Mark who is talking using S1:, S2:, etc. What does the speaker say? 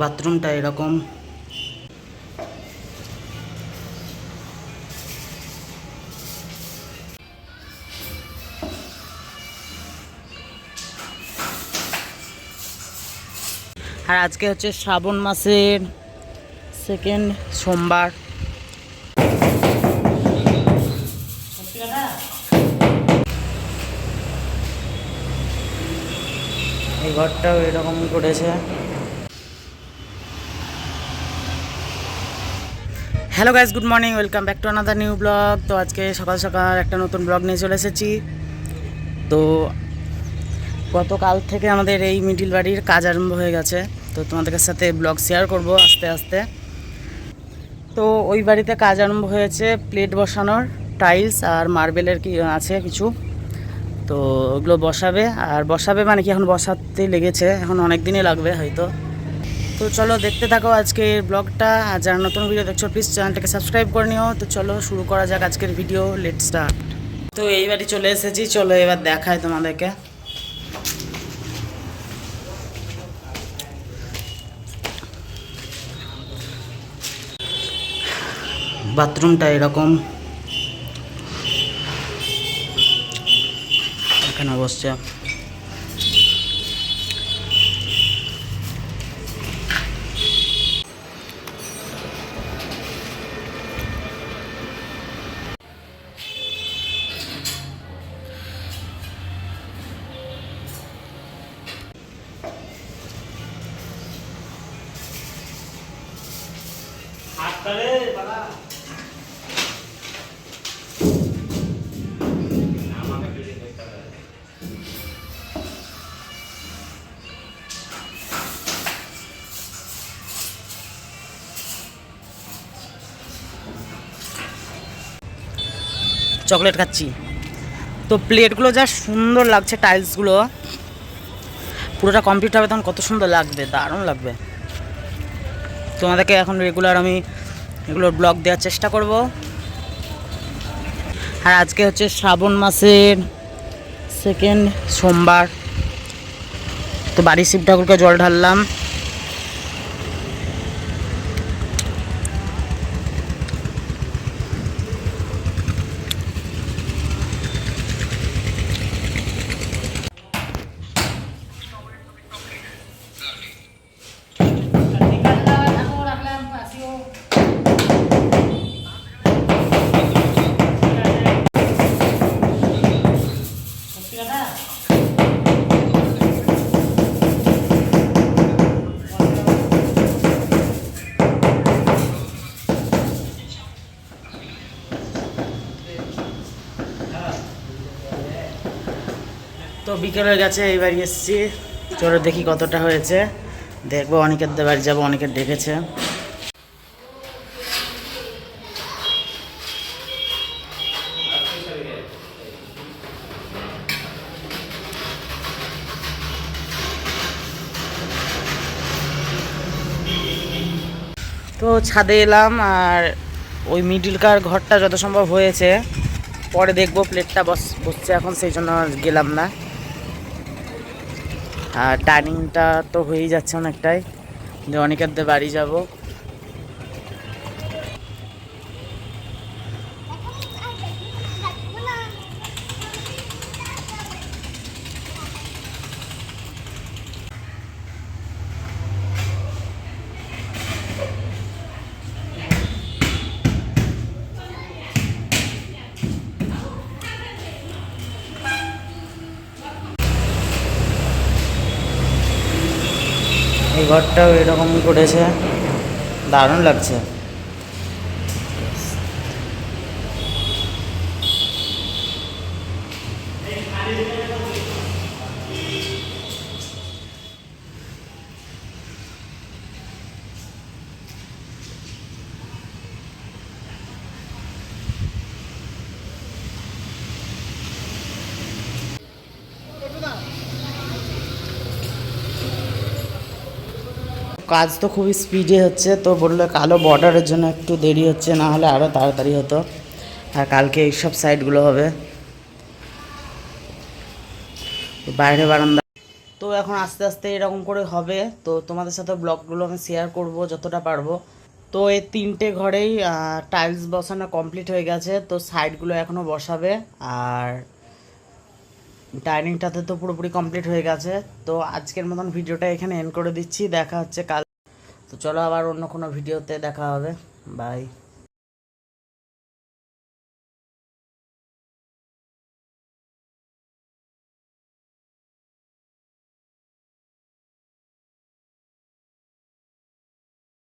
S1: বাথরুমটা এরকম। আর আজকে হচ্ছে শ্রাবণ মাসের সেকেন্ড সোমবার। এই ঘরটাও এরকম করেছে। Hello guys good morning welcome back to another new blog তো আজকে সকাল সকাল একটা নতুন ব্লগ নিয়ে চলে এসেছি। তো গতকাল থেকে আমাদের এই মিডিল বাড়ির কাজ আরম্ভ হয়ে গেছে। তো তোমাদের সাথে ব্লগ শেয়ার করব আস্তে আস্তে। তো ওই বাড়িতে কাজ আরম্ভ হয়েছে প্লেট বসানোর টাইলস আর মার্বেলের কি আছে কিছু। তো ওগুলো বসাবে, আর বসাবে মানে কি এখন বসাতে লেগেছে, এখন অনেক দিনই লাগবে হয়তো। তো চলো দেখতে থাকো আজকের ব্লগটা, আর যারা নতুন ভিডিও দেখছ প্লিজ চ্যানেলটাকে সাবস্ক্রাইব করে নিও। তো চলো শুরু করা যাক আজকের ভিডিও লেট স্টার্ট তো এইবারই চলে এসেছি, চলো এবার দেখায় তোমাদেরকে। বাথরুমটা এরকম। এখানে বসছে। চকলেট খাচ্ছি। তো প্লেটগুলো যা সুন্দর লাগছে, টাইলসগুলো, পুরোটা কমপ্লিট হবে তখন কত সুন্দর লাগবে, দারুণ লাগবে। তোমাদেরকে এখন রেগুলার আমি এগুলোর ব্লগ দেওয়ার চেষ্টা করব। আর আজকে হচ্ছে শ্রাবণ মাসের সেকেন্ড সোমবার। তো বাড়ির শিব ঠাকুরকে জল ঢাললাম। তো বিকেল হয়ে গেছে এই এসেছি। চলো দেখি কতটা হয়েছে। দেখব, অনেকের বাড়ি যাব অনেকের ডেকেছে। তো ছাদে এলাম আর ওই মিডিল কার ঘরটা যত সম্ভব হয়েছে, পরে দেখব প্লেটটা বস, বসছে এখন, সেই জন্য গেলাম না। আর টার্নিংটা তো হয়েই যাচ্ছে অনেকটাই। যে অনেকের বাড়ি যাব। ঘরটাও এরকম করেছে। দারুণ লাগছে। কাজ তো খুবই স্পিডে হচ্ছে, তো বলল কালো বর্ডারের জন্য একটু দেরি হচ্ছে, না হলে আরও তাড়াতাড়ি হতো। আর কালকে এইসব সাইডগুলো হবে। বাইরে বারান্দা। তো এখন আস্তে আস্তে এরকম করে হবে, তো তোমাদের সাথে ব্লগগুলো আমি শেয়ার করব যতটা পারব। তো এই তিনটে ঘরেই টাইলস বসানো কমপ্লিট হয়ে গেছে, তো সাইডগুলো এখনও বসাবে, আর ডাইনিংটাতে তো পুরোপুরি কমপ্লিট হয়ে গেছে। তো আজকের মতন ভিডিওটা এখানে এন্ড করে দিচ্ছি। দেখা হচ্ছে কাল। তো চলো আবার অন্য কোনো ভিডিওতে দেখা হবে। বাই